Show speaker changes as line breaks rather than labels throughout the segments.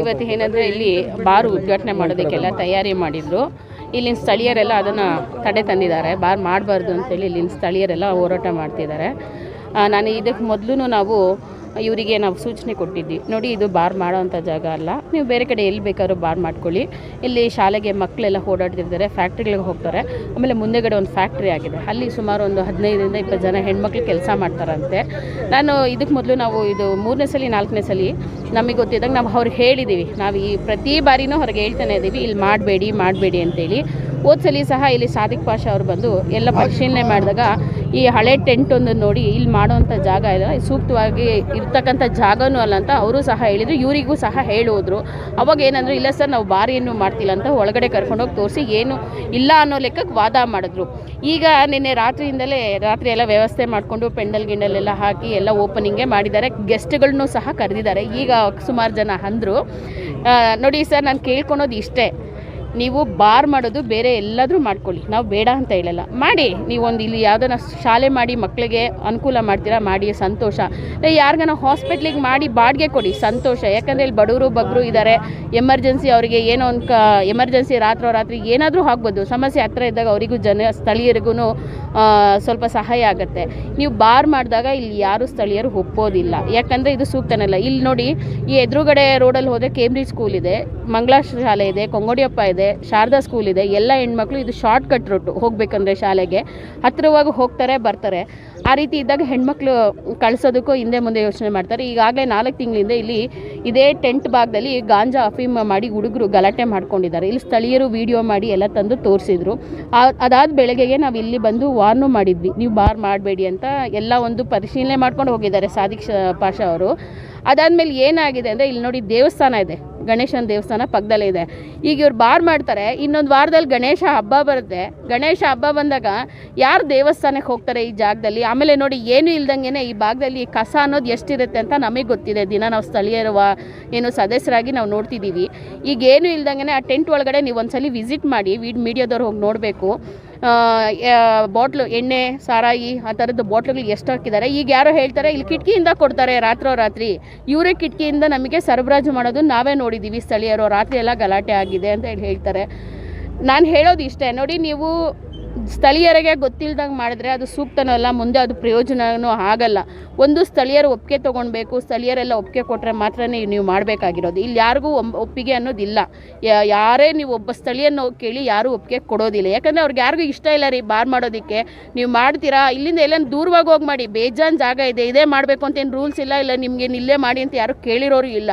ಇವತ್ತು ಏನಂದ್ರೆ ಇಲ್ಲಿ ಬಾರ್ ಉದ್ಘಾಟನೆ ಮಾಡೋದಕ್ಕೆಲ್ಲ ತಯಾರಿ ಮಾಡಿದ್ರು. ಇಲ್ಲಿನ ಸ್ಥಳೀಯರೆಲ್ಲ ಅದನ್ನು ತಡೆ ತಂದಿದ್ದಾರೆ. ಬಾರ್ ಮಾಡಬಾರ್ದು ಅಂತೇಳಿ ಇಲ್ಲಿನ ಸ್ಥಳೀಯರೆಲ್ಲ ಹೋರಾಟ ಮಾಡ್ತಿದ್ದಾರೆ. ನಾನು ಇದಕ್ಕೆ ಮೊದಲು ನಾವು ಇವರಿಗೆ ನಾವು ಸೂಚನೆ ಕೊಟ್ಟಿದ್ವಿ. ನೋಡಿ, ಇದು ಬಾರ್ ಮಾಡೋವಂಥ ಜಾಗ ಅಲ್ಲ. ನೀವು ಬೇರೆ ಕಡೆ ಎಲ್ಲಿ ಬೇಕಾದ್ರೂ ಬಾರ್ ಮಾಡ್ಕೊಳ್ಳಿ. ಇಲ್ಲಿ ಶಾಲೆಗೆ ಮಕ್ಕಳೆಲ್ಲ ಓಡಾಡ್ತಿರ್ತಾರೆ, ಫ್ಯಾಕ್ಟ್ರಿಗಳಿಗೆ ಹೋಗ್ತಾರೆ. ಆಮೇಲೆ ಮುಂದೆಗಡೆ ಒಂದು ಫ್ಯಾಕ್ಟ್ರಿ ಆಗಿದೆ. ಅಲ್ಲಿ ಸುಮಾರು ಒಂದು ಹದಿನೈದರಿಂದ ಇಪ್ಪತ್ತು ಜನ ಹೆಣ್ಮಕ್ಳು ಕೆಲಸ ಮಾಡ್ತಾರಂತೆ. ನಾನು ಇದಕ್ಕೆ ಮೊದಲು ನಾವು ಇದು ಮೂರನೇ ಸಲ, ನಾಲ್ಕನೇ ಸಲ ನಮಗೆ ಗೊತ್ತಿದ್ದಾಗ ನಾವು ಅವ್ರಿಗೆ ಹೇಳಿದ್ದೀವಿ ನಾವು ಈ ಪ್ರತಿ ಬಾರಿನೂ ಅವ್ರಿಗೆ ಹೇಳ್ತಾನೆ ಇದ್ದೀವಿ ಇಲ್ಲಿ ಮಾಡಬೇಡಿ ಮಾಡಬೇಡಿ ಅಂತೇಳಿ. ಹೋದ್ಸಲಿ ಸಹ ಇಲ್ಲಿ ಸಾದಿಕ್ ಪಾಷಾ ಅವರು ಬಂದು ಎಲ್ಲ ಪರಿಶೀಲನೆ ಮಾಡಿದಾಗ ಈ ಹಳೆ ಟೆಂಟ್ ಒಂದು ನೋಡಿ ಇಲ್ಲಿ ಮಾಡೋವಂಥ ಜಾಗ ಇದು. ಸೂಕ್ತವಾಗಿ ಇರ್ತಕ್ಕಂಥ ಜಾಗನೂ ಅಲ್ಲ ಅಂತ ಅವರು ಸಹ ಹೇಳಿದರು. ಇವರಿಗೂ ಸಹ ಹೇಳೋದ್ರು. ಅವಾಗ ಏನಂದ್ರೆ, ಇಲ್ಲ ಸರ್, ನಾವು ಬಾರಿಯನ್ನು ಮಾಡ್ತಿಲ್ಲ ಅಂತ ಒಳಗಡೆ ಕರ್ಕೊಂಡೋಗಿ ತೋರಿಸಿ ಏನು ಇಲ್ಲ ಅನ್ನೋ ಲೆಕ್ಕಕ್ಕೆ ವಾದ ಮಾಡಿದ್ರು. ಈಗ ನಿನ್ನೆ ರಾತ್ರಿಯಿಂದಲೇ ರಾತ್ರಿ ಎಲ್ಲ ವ್ಯವಸ್ಥೆ ಮಾಡಿಕೊಂಡು ಪೆಂಡಲ್ ಗಿಂಡಲೆಲ್ಲ ಹಾಕಿ ಎಲ್ಲ ಓಪನಿಂಗೇ ಮಾಡಿದ್ದಾರೆ. ಗೆಸ್ಟ್ಗಳನ್ನೂ ಸಹ ಕರೆದಿದ್ದಾರೆ. ಈಗ ಸುಮಾರು ಜನ ಅಂದರು ನೋಡಿ ಸರ್, ನಾನು ಕೇಳ್ಕೊಳೋದು ಇಷ್ಟೇ. ನೀವು ಬಾರ್ ಮಾಡೋದು ಬೇರೆ ಎಲ್ಲಾದರೂ ಮಾಡ್ಕೊಳ್ಳಿ. ನಾವು ಬೇಡ ಅಂತ ಹೇಳಲ್ಲ. ಮಾಡಿ ನೀವೊಂದು ಇಲ್ಲಿ ಯಾವುದನ್ನ ಶಾಲೆ ಮಾಡಿ ಮಕ್ಕಳಿಗೆ ಅನುಕೂಲ ಮಾಡ್ತೀರಾ, ಮಾಡಿ, ಸಂತೋಷ. ಯಾರಿಗಾನ ಹಾಸ್ಪಿಟ್ಲಿಗೆ ಮಾಡಿ ಬಾಡಿಗೆ ಕೊಡಿ, ಸಂತೋಷ. ಯಾಕಂದರೆ ಇಲ್ಲಿ ಬಡವರು ಬಗ್ಗರು ಇದ್ದಾರೆ ಎಮರ್ಜೆನ್ಸಿ ಅವರಿಗೆ ಏನೋ ಒಂದು ಕ ಎಮರ್ಜೆನ್ಸಿ ರಾತ್ರೋ ರಾತ್ರಿ ಏನಾದರೂ ಆಗ್ಬೋದು. ಸಮಸ್ಯೆ ಹತ್ತಿರ ಇದ್ದಾಗ ಅವರಿಗೂ ಜನ ಸ್ಥಳೀಯರಿಗೂ ಸ್ವಲ್ಪ ಸಹಾಯ ಆಗುತ್ತೆ. ನೀವು ಬಾರ್ ಮಾಡಿದಾಗ ಇಲ್ಲಿ ಯಾರು ಸ್ಥಳೀಯರು ಒಪ್ಪೋದಿಲ್ಲ. ಯಾಕಂದರೆ ಇದು ಸೂಕ್ತನಲ್ಲ. ಇಲ್ಲಿ ನೋಡಿ, ಈ ಎದುರುಗಡೆ ರೋಡಲ್ಲಿ ಹೋದರೆ ಕೇಂಬ್ರಿಜ್ ಸ್ಕೂಲ್ ಇದೆ ಮಂಗಳಾ ಶಾಲೆ ಇದೆ, ಕೊಂಗೋಡಿಯಪ್ಪ ಇದೆ ಶಾರದಾ ಸ್ಕೂಲ್ ಇದೆ, ಎಲ್ಲ ಹೆಣ್ಮಕ್ಳು ಇದು ಶಾರ್ಟ್ ಕಟ್ ರೂಟು ಹೋಗ್ಬೇಕಂದ್ರೆ ಶಾಲೆಗೆ. ಹತ್ತಿರವಾಗಿ ಹೋಗ್ತಾರೆ, ಬರ್ತಾರೆ. ಆ ರೀತಿ ಇದ್ದಾಗ ಹೆಣ್ಮಕ್ಳು ಕಳ್ಸೋದಕ್ಕೂ ಹಿಂದೆ ಮುಂದೆ ಯೋಚನೆ ಮಾಡ್ತಾರೆ. ಈಗಾಗಲೇ ನಾಲ್ಕು ತಿಂಗಳಿಂದ ಇಲ್ಲಿ ಇದೇ ಟೆಂಟ್ ಭಾಗದಲ್ಲಿ ಗಾಂಜಾ ಅಫೀಮ್ ಮಾಡಿ ಹುಡುಗರು ಗಲಾಟೆ ಮಾಡ್ಕೊಂಡಿದ್ದಾರೆ. ಇಲ್ಲಿ ಸ್ಥಳೀಯರು ವಿಡಿಯೋ ಮಾಡಿ ಎಲ್ಲ ತಂದು ತೋರಿಸಿದ್ರು. ಅದಾದ ಬೆಳಗ್ಗೆಗೆ ನಾವು ಇಲ್ಲಿ ಬಂದು ವಾರ್ನು ಮಾಡಿದ್ವಿ. ನೀವು ಬಾರ್ ಮಾಡಬೇಡಿ ಅಂತ ಎಲ್ಲ ಒಂದು ಪರಿಶೀಲನೆ ಮಾಡ್ಕೊಂಡು ಹೋಗಿದ್ದಾರೆ ಸಾದಿಕ್ ಪಾಷಾ ಅವರು. ಅದಾದಮೇಲೆ ಏನಾಗಿದೆ ಅಂದರೆ ಇಲ್ಲಿ ನೋಡಿ ದೇವಸ್ಥಾನ ಇದೆ. ಗಣೇಶನ ದೇವಸ್ಥಾನ ಪಕ್ಕದಲ್ಲೇ ಇದೆ. ಈಗ ಇವ್ರು ಬಾರ್ ಮಾಡ್ತಾರೆ, ಇನ್ನೊಂದು ವಾರದಲ್ಲಿ ಗಣೇಶ ಹಬ್ಬ ಬರುತ್ತೆ. ಗಣೇಶ ಹಬ್ಬ ಬಂದಾಗ ಯಾರು ದೇವಸ್ಥಾನಕ್ಕೆ ಹೋಗ್ತಾರೆ ಈ ಜಾಗದಲ್ಲಿ? ಆಮೇಲೆ ನೋಡಿ ಏನು ಇಲ್ದಂಗೆ ಈ ಭಾಗದಲ್ಲಿ ಕಸ ಅನ್ನೋದು ಎಷ್ಟಿರುತ್ತೆ ಅಂತ ನಮಗೆ ಗೊತ್ತಿದೆ. ದಿನ ನಾವು ಸ್ಥಳೀಯರುವ ಏನು ಸದಸ್ಯರಾಗಿ ನಾವು ನೋಡ್ತಿದ್ದೀವಿ ಈಗ ಏನು ಇಲ್ದಂಗೆ ಆ ಟೆಂಟ್ ಒಳಗಡೆ ನೀವು ಒಂದ್ಸಲಿ ವಿಸಿಟ್ ಮಾಡಿ, ವಿಡ್ ಮೀಡಿಯಾದವ್ರು ಹೋಗಿ ನೋಡಬೇಕು. ಬಾಟ್ಲು, ಎಣ್ಣೆ, ಸಾರಾಯಿ, ಆ ಥರದ್ದು ಬಾಟ್ಲುಗಳು ಎಷ್ಟು ಹಾಕಿದ್ದಾರೆ? ಈಗ ಯಾರೋ ಹೇಳ್ತಾರೆ, ಇಲ್ಲಿ ಕಿಟಕಿಯಿಂದ ಕೊಡ್ತಾರೆ ರಾತ್ರೋ ರಾತ್ರಿ ಇವರೇ ಕಿಟಕಿಯಿಂದ ನಮಗೆ ಸರಬರಾಜು ಮಾಡೋದು ನಾವೇ ನೋಡಿದ್ದೀವಿ ಸ್ಥಳೀಯರು. ರಾತ್ರಿ ಎಲ್ಲ ಗಲಾಟೆ ಆಗಿದೆ ಅಂತ ಹೇಳಿ ಹೇಳ್ತಾರೆ. ನಾನು ಹೇಳೋದು ಇಷ್ಟೇ, ನೋಡಿ ನೀವು ಸ್ಥಳೀಯರಿಗೆ ಗೊತ್ತಿಲ್ದಂಗೆ ಮಾಡಿದ್ರೆ ಅದು ಸೂಕ್ತನೂ ಅಲ್ಲ, ಮುಂದೆ ಅದು ಪ್ರಯೋಜನವೂ ಆಗಲ್ಲ. ಒಂದು ಸ್ಥಳೀಯರು ಒಪ್ಪಿಗೆ ತೊಗೊಳ್ಬೇಕು, ಸ್ಥಳೀಯರೆಲ್ಲ ಒಪ್ಪಿಗೆ ಕೊಟ್ಟರೆ ಮಾತ್ರ ನೀವು ಮಾಡಬೇಕಾಗಿರೋದು. ಇಲ್ಲಿ ಯಾರಿಗೂ ಒಪ್ಪಿಗೆ ಅನ್ನೋದಿಲ್ಲ. ಯಾರೇ ನೀವು ಒಬ್ಬ ಸ್ಥಳೀಯನ ಕೇಳಿ ಯಾರೂ ಒಪ್ಪಿಗೆ ಕೊಡೋದಿಲ್ಲ. ಯಾಕಂದರೆ ಅವ್ರಿಗೆ ಯಾರಿಗೂ ಇಷ್ಟ ಇಲ್ಲ ರೀ ಬಾರ್ ಮಾಡೋದಕ್ಕೆ. ನೀವು ಮಾಡ್ತೀರಾ? ಇಲ್ಲಿಂದ ಎಲ್ಲ ದೂರವಾಗಿ ಹೋಗಿ ಮಾಡಿ. ಬೇಜಾನ್ ಜಾಗ ಇದೆ, ಇದೇ ಮಾಡಬೇಕು ಅಂತ ಏನು ರೂಲ್ಸ್ ಇಲ್ಲ ಇಲ್ಲ ನಿಮಗೆ ಇಲ್ಲೇ ಮಾಡಿ ಅಂತ ಯಾರು ಕೇಳಿರೋರು ಇಲ್ಲ.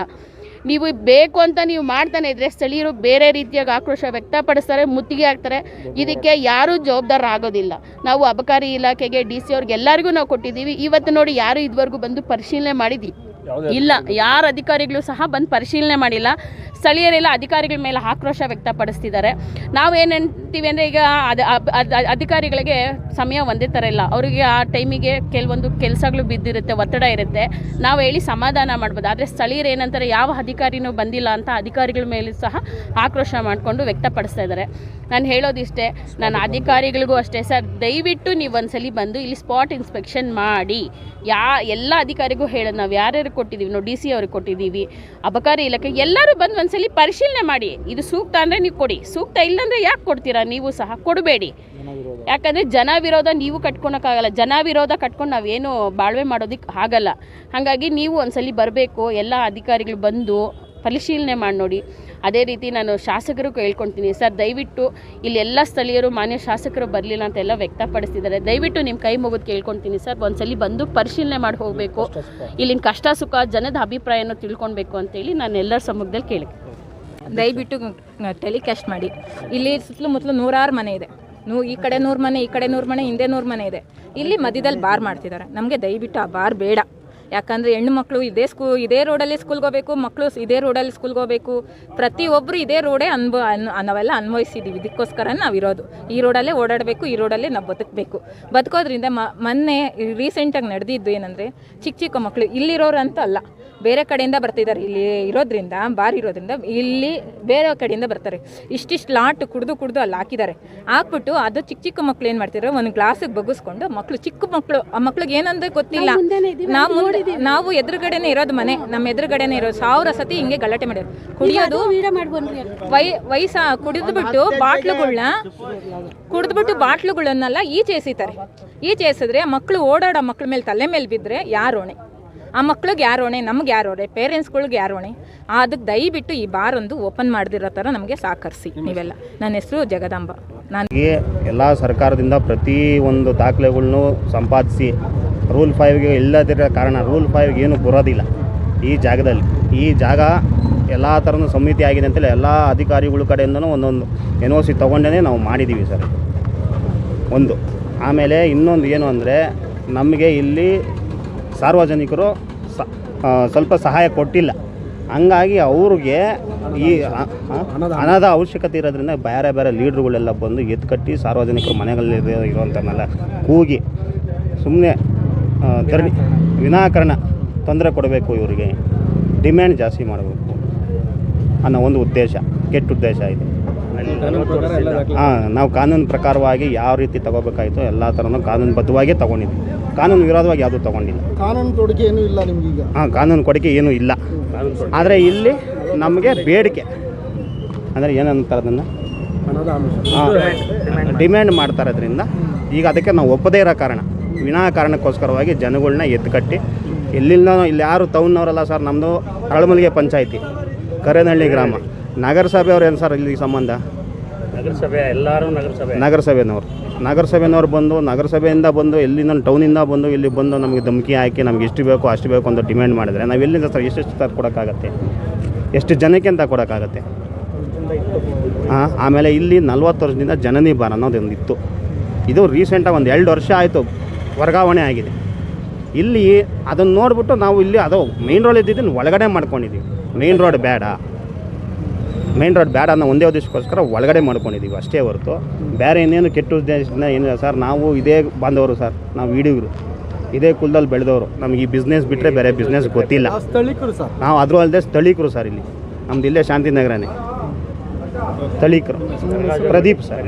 ನೀವು ಬೇಕು ಅಂತ ನೀವು ಮಾಡ್ತಾನೆ ಇದ್ರೆ ಸ್ಥಳೀಯರು ಬೇರೆ ರೀತಿಯಾಗಿ ಆಕ್ರೋಶ ವ್ಯಕ್ತಪಡಿಸ್ತಾರೆ, ಮುತ್ತಿಗೆ ಆಗ್ತಾರೆ ಇದಕ್ಕೆ ಯಾರೂ ಜವಾಬ್ದಾರ ಆಗೋದಿಲ್ಲ. ನಾವು ಅಬಕಾರಿ ಇಲಾಖೆಗೆ, ಡಿ ಸಿ ಅವ್ರಿಗೆ ಎಲ್ಲರಿಗೂ ನಾವು ಕೊಟ್ಟಿದ್ದೀವಿ. ಇವತ್ತು ನೋಡಿ ಯಾರು ಇದುವರೆಗೂ ಬಂದು ಪರಿಶೀಲನೆ ಮಾಡಿದ್ವಿ. ಇಲ್ಲ ಯಾರ ಅಧಿಕಾರಿಗಳು ಸಹ ಬಂದು ಪರಿಶೀಲನೆ ಮಾಡಿಲ್ಲ. ಸ್ಥಳೀಯರೆಲ್ಲ ಅಧಿಕಾರಿಗಳ ಮೇಲೆ ಆಕ್ರೋಶ ವ್ಯಕ್ತಪಡಿಸ್ತಿದ್ದಾರೆ. ನಾವೇನಂತೀವಿ ಅಂದರೆ ಈಗ ಅದ್- ಅಧಿಕಾರಿಗಳಿಗೆ ಸಮಯ ಒಂದೇ ಥರ ಇಲ್ಲ. ಅವರಿಗೆ ಆ ಟೈಮಿಗೆ ಕೆಲವೊಂದು ಕೆಲಸಗಳು ಬಿದ್ದಿರುತ್ತೆ ಒತ್ತಡ ಇರುತ್ತೆ. ನಾವು ಹೇಳಿ ಸಮಾಧಾನ ಮಾಡ್ಬೋದು. ಆದರೆ ಸ್ಥಳೀಯರು ಏನಂತಾರೆ ಯಾವ ಅಧಿಕಾರಿನೂ ಬಂದಿಲ್ಲ ಅಂತ ಅಧಿಕಾರಿಗಳ ಮೇಲೆ ಸಹ ಆಕ್ರೋಶ ಮಾಡಿಕೊಂಡು ವ್ಯಕ್ತಪಡಿಸ್ತಾ ಇದ್ದಾರೆ. ನಾನು ಹೇಳೋದಿಷ್ಟೇ ನಾನು ಅಧಿಕಾರಿಗಳಿಗೂ ಅಷ್ಟೇ. ಸರ್ ದಯವಿಟ್ಟು ನೀವು ಒಂದ್ಸಲಿ ಬಂದು ಇಲ್ಲಿ ಸ್ಪಾಟ್ ಇನ್ಸ್ಪೆಕ್ಷನ್ ಮಾಡಿ. ಯಾ ಎಲ್ಲ ಅಧಿಕಾರಿಗೂ ಹೇಳೋದು ನಾವು ಯಾರ್ಯಾರು ಕೊಟ್ಟಿದ್ದೀವಿ ನಾವು ಡಿ ಸಿ ಅವ್ರಿಗೆ ಕೊಟ್ಟಿದ್ದೀವಿ. ಅಬಕಾರಿ ಇಲಾಖೆ ಎಲ್ಲರೂ ಬಂದು ಒಂದ್ಸಲಿ ಪರಿಶೀಲನೆ ಮಾಡಿ. ಇದು ಸೂಕ್ತ ಅಂದರೆ ನೀವು ಕೊಡಿ ಸೂಕ್ತ ಇಲ್ಲಾಂದರೆ ಯಾಕೆ ಕೊಡ್ತೀರಾ? ನೀವು ಸಹ ಕೊಡಬೇಡಿ. ಯಾಕಂದರೆ ಜನ ವಿರೋಧ ನೀವು ಕಟ್ಕೊಳಕ್ಕಾಗಲ್ಲ. ಜನ ವಿರೋಧ ಕಟ್ಕೊಂಡು ನಾವೇನು ಬಾಳ್ವೆ ಮಾಡೋದಕ್ಕೆ ಆಗಲ್ಲ. ಹಾಗಾಗಿ ನೀವು ಒಂದ್ಸಲಿ ಬರಬೇಕು ಎಲ್ಲ ಅಧಿಕಾರಿಗಳು ಬಂದು ಪರಿಶೀಲನೆ ಮಾಡಿ ನೋಡಿ. ಅದೇ ರೀತಿ ನಾನು ಶಾಸಕರು ಕೇಳ್ಕೊಳ್ತೀನಿ ಸರ್, ದಯವಿಟ್ಟು ಇಲ್ಲಿ ಎಲ್ಲ ಸ್ಥಳೀಯರು, ಮಾನ್ಯ ಶಾಸಕರು ಬರಲಿಲ್ಲ ಅಂತ ಎಲ್ಲ ವ್ಯಕ್ತಪಡಿಸ್ತಿದ್ದಾರೆ. ದಯವಿಟ್ಟು ನಿಮ್ಮ ಕೈ ಮುಗಿದು ಕೇಳ್ಕೊಳ್ತೀನಿ ಸರ್. ಒಂದ್ಸಲಿ ಬಂದು ಪರಿಶೀಲನೆ ಮಾಡಿ ಹೋಗಬೇಕು. ಇಲ್ಲಿನ ಕಷ್ಟ ಸುಖ, ಜನದ ಅಭಿಪ್ರಾಯನ ತಿಳ್ಕೊಳ್ಬೇಕು ಅಂತೇಳಿ ನಾನು ಎಲ್ಲರ ಸಮ್ಮುಖದಲ್ಲಿ ಕೇಳಿ.
ದಯವಿಟ್ಟು ಟೆಲಿಕಾಸ್ಟ್ ಮಾಡಿ. ಇಲ್ಲಿ ಸುತ್ತಲೂ ಮುತ್ತಲು ನೂರಾರು ಮನೆ ಇದೆ. ನೂ, ಈ ಕಡೆ ನೂರು ಮನೆ, ಈ ಕಡೆ ನೂರು ಮನೆ, ಹಿಂದೆ ನೂರು ಮನೆ ಇದೆ. ಇಲ್ಲಿ ಮಧ್ಯದಲ್ಲಿ ಬಾರ್ ಮಾಡ್ತಿದ್ದಾರೆ. ನಮಗೆ ದಯವಿಟ್ಟು ಆ ಬಾರ್ ಬೇಡ. ಯಾಕಂದರೆ ಹೆಣ್ಣು ಮಕ್ಕಳು ಇದೇ ಸ್ಕೂ ಇದೇ ರೋಡಲ್ಲಿ ಸ್ಕೂಲ್ಗೆ ಹೋಗಬೇಕು ಮಕ್ಕಳು ಇದೇ ರೋಡಲ್ಲಿ ಸ್ಕೂಲ್ಗೆ ಹೋಗಬೇಕು. ಪ್ರತಿಯೊಬ್ಬರು ಇದೇ ರೋಡೇ ಅನ್ಭವ ಅನ್ ನಾವೆಲ್ಲ ಅನ್ವಯಿಸಿದ್ದೀವಿ ಇದಕ್ಕೋಸ್ಕರ ನಾವು ಇರೋದು ಈ ರೋಡಲ್ಲೇ ಓಡಾಡಬೇಕು ಈ ರೋಡಲ್ಲೇ ನಾವು ಬದುಕಬೇಕು. ಬದುಕೋದ್ರಿಂದ ಮ ಮೊನ್ನೆ ರೀಸೆಂಟಾಗಿ ನಡೆದಿದ್ದು ಏನಂದರೆ ಚಿಕ್ಕ ಚಿಕ್ಕ ಮಕ್ಕಳು ಇಲ್ಲಿರೋರು ಅಂತ ಅಲ್ಲ. ಬೇರೆ ಕಡೆಯಿಂದ ಬರ್ತಿದ್ದಾರೆ ಇಲ್ಲಿ ಇರೋದ್ರಿಂದ ಬಾರ್ ಇರೋದ್ರಿಂದ ಇಲ್ಲಿ ಬೇರೆ ಕಡೆಯಿಂದ ಬರ್ತಾರೆ. ಇಷ್ಟಿಷ್ಟು ಲಾಟ್ ಕುಡಿದು ಕುಡಿದು ಅಲ್ಲಿ ಹಾಕಿದ್ದಾರೆ ಹಾಕ್ಬಿಟ್ಟು ಅದು ಚಿಕ್ಕ ಚಿಕ್ಕ ಮಕ್ಳು ಏನು ಮಾಡ್ತಿದ್ದಾರೆ ಒಂದು ಗ್ಲಾಸಿಗೆ ಬಗ್ಗಿಸ್ಕೊಂಡು ಮಕ್ಕಳು ಚಿಕ್ಕ ಮಕ್ಕಳು ಆ ಮಕ್ಳಿಗೆ ಏನಂದ್ರೆ ಗೊತ್ತಿಲ್ಲ. ನಾವು ಮುಂದೆ ನಾವು ಎದುರುಗಡೆನೇ ಇರೋದು ಮನೆ. ನಮ್ಮ ಎದುರುಗಡೆನೇ ಇರೋದು. ಸಾವಿರ ಸತಿ ಹಿಂಗೆ ಗಲಾಟೆ ಮಾಡ್ಯಾರ ಕುಡಿಯೋದು ವೈ ವಯಸ್ಸ ಕುಡಿದು ಬಿಟ್ಟು ಬಾಟ್ಲುಗಳನ್ನ ಕುಡಿದ್ಬಿಟ್ಟು ಬಾಟ್ಲುಗಳನ್ನೆಲ್ಲ ಈಚೆ ಎಸಿತಾರೆ ಈಚೆ ಎಸಿದ್ರೆ ಮಕ್ಕಳು ಓಡಾಡೋ ಮಕ್ಳ ಮೇಲೆ ತಲೆ ಮೇಲೆ ಬಿದ್ದರೆ ಯಾರು ಹೊಣೆ? ಆ ಮಕ್ಳಿಗೆ ಯಾರು ಹೊಣೆ? ನಮ್ಗೆ ಯಾರು ಹೊಣೆ? ಪೇರೆಂಟ್ಸ್ಗಳ್ಗೆ ಯಾರು ಹೊಣೆ? ಅದಕ್ಕೆ ದಯವಿಟ್ಟು ಈ ಬಾರ್ ಒಂದು ಓಪನ್ ಮಾಡ್ದಿರೋ ಥರ ನಮಗೆ ಸಾಕರಿಸಿ ನೀವೆಲ್ಲ. ನನ್ನ ಹೆಸರು ಜಗದಾಂಬ. ನಾನು
ಎಲ್ಲ ಸರ್ಕಾರದಿಂದ ಪ್ರತಿ ಒಂದು ದಾಖಲೆಗಳನ್ನೂ ಸಂಪಾದಿಸಿ ರೂಲ್ ಫೈವ್ಗೆ ಇಲ್ಲದಿರೋ ಕಾರಣ ರೂಲ್ ಫೈವ್ಗೆ ಏನು ಬರೋದಿಲ್ಲ. ಈ ಜಾಗದಲ್ಲಿ. ಈ ಜಾಗ ಎಲ್ಲ ಥರನೂ ಸಮಿತಿ ಆಗಿದೆ ಅಂತೇಳಿ ಎಲ್ಲ ಅಧಿಕಾರಿಗಳ ಕಡೆಯಿಂದನೂ ಒಂದೊಂದು ಎನ್ ಒ ಸಿ ತೊಗೊಂಡೇ ನಾವು ಮಾಡಿದ್ದೀವಿ ಸರ್. ಒಂದು. ಆಮೇಲೆ ಇನ್ನೊಂದು ಏನು ಅಂದರೆ, ನಮಗೆ ಇಲ್ಲಿ ಸಾರ್ವಜನಿಕರು ಸ್ವಲ್ಪ ಸಹಾಯ ಕೊಟ್ಟಿಲ್ಲ. ಹಂಗಾಗಿ ಅವ್ರಿಗೆ ಈ ಹಣದ ಅವಶ್ಯಕತೆ ಇರೋದ್ರಿಂದ ಬೇರೆ ಬೇರೆ ಲೀಡ್ರುಗಳೆಲ್ಲ ಬಂದು ಎತ್ಕಟ್ಟಿ ಸಾರ್ವಜನಿಕರು ಮನೆಗಳಲ್ಲಿ ಇರೋವಂಥನ್ನೆಲ್ಲ ಕೂಗಿ ಸುಮ್ಮನೆ ಧರಣಿ ವಿನಾಕಾರಣ ತೊಂದರೆ ಕೊಡಬೇಕು ಇವರಿಗೆ. ಡಿಮ್ಯಾಂಡ್ ಜಾಸ್ತಿ ಮಾಡಬೇಕು. ಅನ್ನೋ ಒಂದು ಉದ್ದೇಶ ಕೆಟ್ಟ ಉದ್ದೇಶ ಇದೆ. ಹಾಂ ನಾವು ಕಾನೂನು ಪ್ರಕಾರವಾಗಿ ಯಾವ ರೀತಿ ತಗೋಬೇಕಾಯಿತು ಎಲ್ಲ ಥರನೂ ಕಾನೂನುಬದ್ಧವಾಗೇ ತೊಗೊಂಡಿದ್ವಿ ಕಾನೂನು ವಿರೋಧವಾಗಿ ಯಾವುದೂ ತೊಗೊಂಡಿಲ್ಲ.
ಕಾನೂನು ಕೊಡುಗೆ ಏನೂ ಇಲ್ಲ ನಿಮಗೆ
ಹಾಂ ಕಾನೂನು ಕೊಡುಗೆ ಏನೂ ಇಲ್ಲ. ಆದರೆ ಇಲ್ಲಿ ನಮಗೆ ಬೇಡಿಕೆ. ಅಂದರೆ ಏನಂತಾರೆ ಅದನ್ನು? ಡಿಮ್ಯಾಂಡ್ ಮಾಡ್ತಾ ಇರೋದ್ರಿಂದ ಈಗ ಅದಕ್ಕೆ ನಾವು ಒಪ್ಪದೇ ಇರೋ ಕಾರಣ. ವಿನಾಕಾರಣಕ್ಕೋಸ್ಕರವಾಗಿ ಜನಗಳನ್ನ ಎತ್ತುಕಟ್ಟಿ ಎಲ್ಲಿಂದ ಇಲ್ಲಿ ಯಾರು ಟೌನ್ನವರಲ್ಲ ಸರ್ ನಮ್ಮದು ಅರಳಮಲ್ಲಿಗೆ ಪಂಚಾಯಿತಿ ಕರೇನಹಳ್ಳಿ ಗ್ರಾಮ. ನಗರಸಭೆಯವ್ರು ಏನು ಸರ್ ಇಲ್ಲಿಗೆ ಸಂಬಂಧ?
ನಗರಸಭೆ ಎಲ್ಲರೂ ನಗರಸಭೆ.
ನಗರಸಭೆನವರು. ನಗರಸಭೆನವ್ರು ಬಂದು ನಗರಸಭೆಯಿಂದ ಬಂದು ಎಲ್ಲಿಂದ ಟೌನಿಂದ ಬಂದು ಇಲ್ಲಿ ಬಂದು ನಮಗೆ ಧಮಕಿ ಹಾಕಿ ನಮ್ಗೆ ಎಷ್ಟು ಬೇಕು ಅಷ್ಟು ಬೇಕು ಅಂತ ಡಿಮ್ಯಾಂಡ್ ಮಾಡಿದರೆ ನಾವು ಎಲ್ಲಿಂದ ಸರ್ ಎಷ್ಟೆಷ್ಟು ಸರ್ ಕೊಡೋಕ್ಕಾಗತ್ತೆ? ಎಷ್ಟು ಜನಕ್ಕೆ ಅಂತ ಕೊಡೋಕ್ಕಾಗತ್ತೆ? ಹಾಂ ಆಮೇಲೆ ಇಲ್ಲಿ ನಲ್ವತ್ತು ವರ್ಷದಿಂದ ಜನನಿ ಬಾರ್ ಅನ್ನೋದು ಒಂದು ಇತ್ತು ಇದು ರೀಸೆಂಟಾಗಿ ಒಂದು ಎರಡು ವರ್ಷ ಆಯಿತು. ವರ್ಗಾವಣೆ ಆಗಿದೆ. ಇಲ್ಲಿ ಅದನ್ನು ನೋಡಿಬಿಟ್ಟು ನಾವು ಇಲ್ಲಿ ಅದು ಮೇನ್ ರೋಡ್ ಇದ್ದಿದ್ದನ್ನು ಒಳಗಡೆ ಮಾಡ್ಕೊಂಡಿದ್ದೀವಿ ಮೇನ್ ರೋಡ್ ಬೇಡ. ಮೇನ್ ರೋಡ್ ಬೇಡ ಅನ್ನೋ ಒಂದೇ ಉದ್ದೇಶಕ್ಕೋಸ್ಕರ ಒಳಗಡೆ ಮಾಡ್ಕೊಂಡಿದ್ದೀವಿ ಅಷ್ಟೇ ಹೊರತು. ಬೇರೆ ಇನ್ನೇನು ಕೆಟ್ಟ ಉದ್ದೇಶದಿಂದ ಏನಿಲ್ಲ ಸರ್ ನಾವು ಇದೇ ಬಾಂಧವರು ಸರ್ ನಾವು ಹಿಡಿಯೂರು ಇದೇ ಕುಲದಲ್ಲಿ ಬೆಳೆದವರು. ನಮಗೆ ಈ ಬಿಸ್ನೆಸ್ ಬಿಟ್ಟರೆ ಬೇರೆ ಬಿಸ್ನೆಸ್ ಗೊತ್ತಿಲ್ಲ.
ಸ್ಥಳೀಕರು ಸರ್.
ನಾವು ಅದರೂ ಅಲ್ಲದೆ ಸ್ಥಳೀಕರು ಸರ್ ಇಲ್ಲಿ. ನಮ್ದು ಇಲ್ಲೇ ಶಾಂತಿನಗರನೇ. ಸ್ಥಳೀಕರು. ಪ್ರದೀಪ್ ಸರ್.